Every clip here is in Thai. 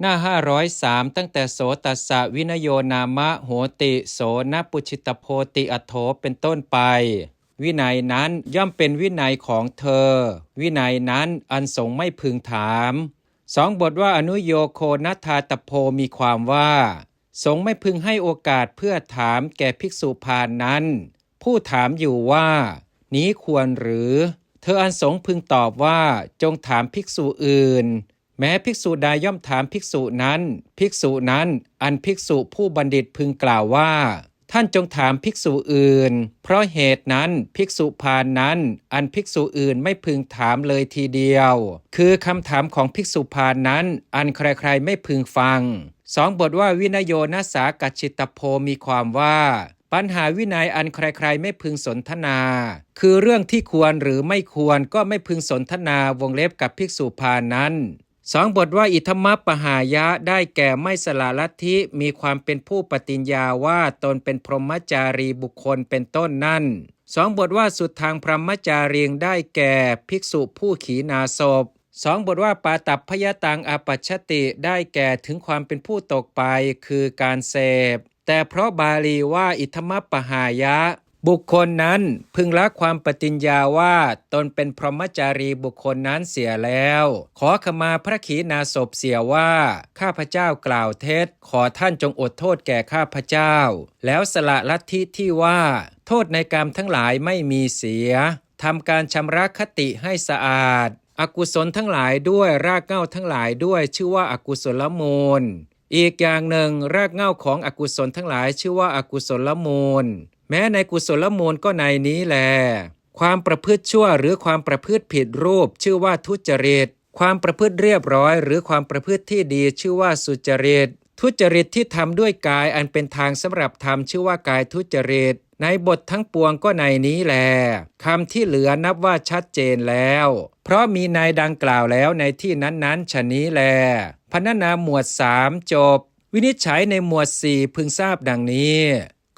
หน้า 503 ตั้งแต่โสตัสสะวินโยนามะโหติโสนปุชิตโพติอัโถเป็นต้นไป วินัยนั้นย่อมเป็นวินัยของเธอ วินัยนั้นอันสงไม่พึงถามสองบทว่าอนุโยโคนัทาตโพมีความว่าสงไม่พึงให้โอกาสเพื่อถามแก่ภิกษุพานนั้น ผู้ถามอยู่ว่า นี้ควรหรือ เธออันสงพึงตอบว่าจงถามภิกษุอื่น แม้ภิกษุใดย่อมถามภิกษุนั้น ภิกษุนั้นอันภิกษุผู้บัณฑิตพึงกล่าวว่า ท่านจงถามภิกษุอื่น เพราะเหตุนั้นภิกษุพานนั้น อันภิกษุอื่นไม่พึงถามเลยทีเดียว คือคำถามของภิกษุพานนั้น อันใครๆไม่พึงฟังสองบทว่าวินโยนัสากัจจิตโพมีความว่า ปัญหาวินัยอันใครๆไม่พึงสนทนา คือเรื่องที่ควรหรือไม่ควรก็ไม่พึงสนทนาวงเล็บกับภิกษุพานนั้น สองบทว่าอิทธมปหายะได้แก่ไม่สละลัทธิมีความเป็นผู้ปฏิญญาว่าตนเป็นพรหมจารีบุคคลเป็นต้นนั่นสองบทว่าสุดทางพรหมจารีงได้แก่ภิกษุผู้ขีนาศพสองบทว่าปาตับพยตังอปัชชติได้แก่ถึงความเป็นผู้ตกไปคือการเสพแต่เพราะบาลีว่าอิทธมปหายะ บุคคลนั้นพึงละความปฏิญญาว่าตนเป็นพรหมจารีบุคคลนั้นเสียแล้ว ขอขมาพระขีณาสพเสียว่า ข้าพเจ้ากล่าวเท็จ ขอท่านจงอดโทษแก่ข้าพเจ้า แล้วสละลัทธิที่ว่า โทษในกรรมทั้งหลายไม่มีเสียทำการชำระคติให้สะอาด อกุศลทั้งหลายด้วยรากเง้าทั้งหลายด้วยชื่อว่าอากุศลมูล อีกอย่างหนึ่งรากเง้าของอกุศลทั้งหลายชื่อว่าอากุศลมูล แม้ในกุศลมูลก็ในนี้แล ความประพฤติชั่วหรือความประพฤติผิดรูป ชื่อว่าทุจริต ความประพฤติเรียบร้อย หรือความประพฤติที่ดีชื่อว่าสุจริต ทุจริตที่ทำด้วยกายอันเป็นทางสำหรับทำชื่อว่ากายทุจริต ในบททั้งปวงก็ในนี้แลคำที่เหลือนับว่าชัดเจนแล้ว เพราะมีนายดังกล่าวแล้วในที่นั้นๆชะนี้แลพรรณนาหมวดสามจบ วินิจฉัยในหมวดสี่พึงทราบดังนี้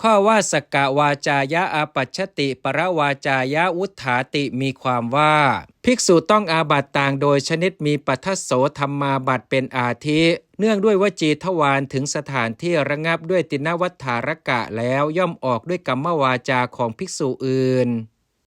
ข้อว่าสกวาจายะอาปัชติปรวาจายะวุฒาติมีความว่า ภิกษุต้องอาบัตต่างโดยชนิดมีปัทโสธรรมาบัตเป็นอาทิ เนื่องด้วยวจีทวารถึงสถานที่ระงับด้วยตินวัฏฐารกะแล้วย่อมออกด้วยกรรมวาจาของภิกษุอื่น